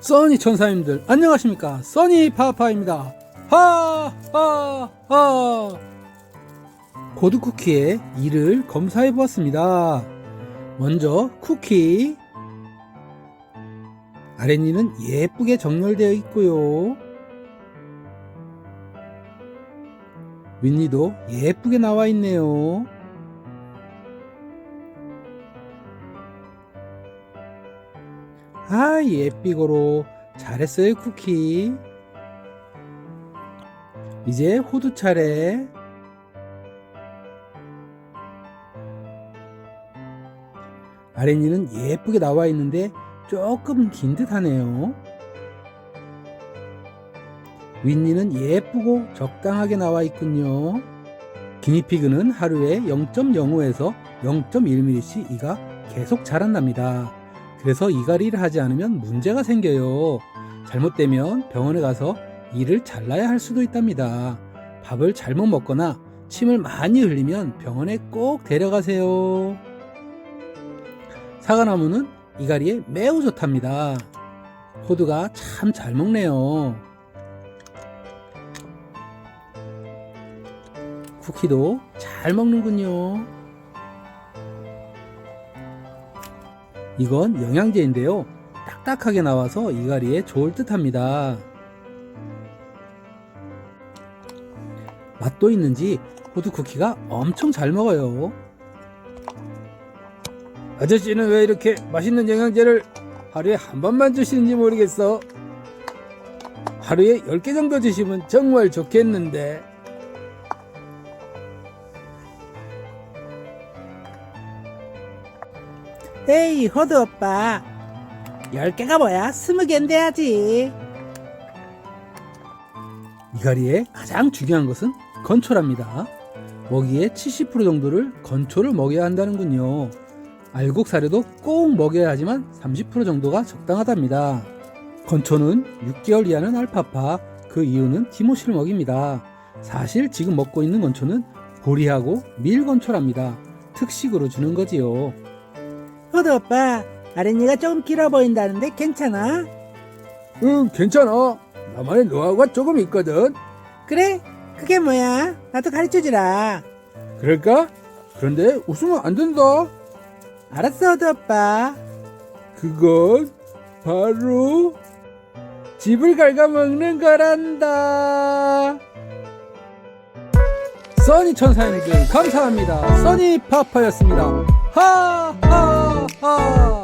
써니 천사님들 안녕하십니까? 써니 파파입니다. 하하하. 고드 쿠키의 이를 검사해 보았습니다. 먼저 쿠키. 아랫니는 예쁘게 정렬되어 있고요. 윗니도 예쁘게 나와 있네요 아 예삐고로 잘했어요 쿠키. 이제 호두 차례. 아랫니는 예쁘게 나와 있는데 조금 긴 듯 하네요. 윗니는 예쁘고 적당하게 나와 있군요. 기니피그는 하루에 0.05에서 0.1mm씩 이가 계속 자란답니다 그래서 이갈이를 하지 않으면 문제가 생겨요. 잘못되면 병원에 가서 이를 잘라야 할 수도 있답니다. 밥을 잘못 먹거나 침을 많이 흘리면 병원에 꼭 데려가세요. 사과나무는 이갈이에 매우 좋답니다. 호두가 참 잘 먹네요. 쿠키도 잘 먹는군요. 이건 영양제인데요. 딱딱하게 나와서 이갈이에 좋을 듯 합니다. 맛도 있는지 호두 쿠키가 엄청 잘 먹어요. 아저씨는 왜 이렇게 맛있는 영양제를 하루에 한 번만 주시는지 모르겠어. 하루에 10개 정도 주시면 정말 좋겠는데. 에이 호두 오빠 열 개가 뭐야 스무 개는 돼야지 이갈이의 가장 중요한 것은 건초랍니다. 먹이의 70% 정도를 건초를 먹여야 한다는군요. 알곡 사료도 꼭 먹여야 하지만 30% 정도가 적당하답니다. 건초는 6개월 이하는 알파파, 그 이유는 티모시를 먹입니다. 사실 지금 먹고 있는 건초는 보리하고 밀건초랍니다. 특식으로 주는 거지요. 호두 오빠 아랫니가 조금 길어 보인다는데 괜찮아? 응, 괜찮아. 나만의 노하우가 조금 있거든. 그래? 그게 뭐야? 나도 가르쳐주라 그럴까? 그런데 웃으면 안 된다. 알았어 호두 오빠 그건 바로 집을 갉아먹는 거란다. 써니 천사님들 감사합니다. 써니 파파였습니다. 하하 하.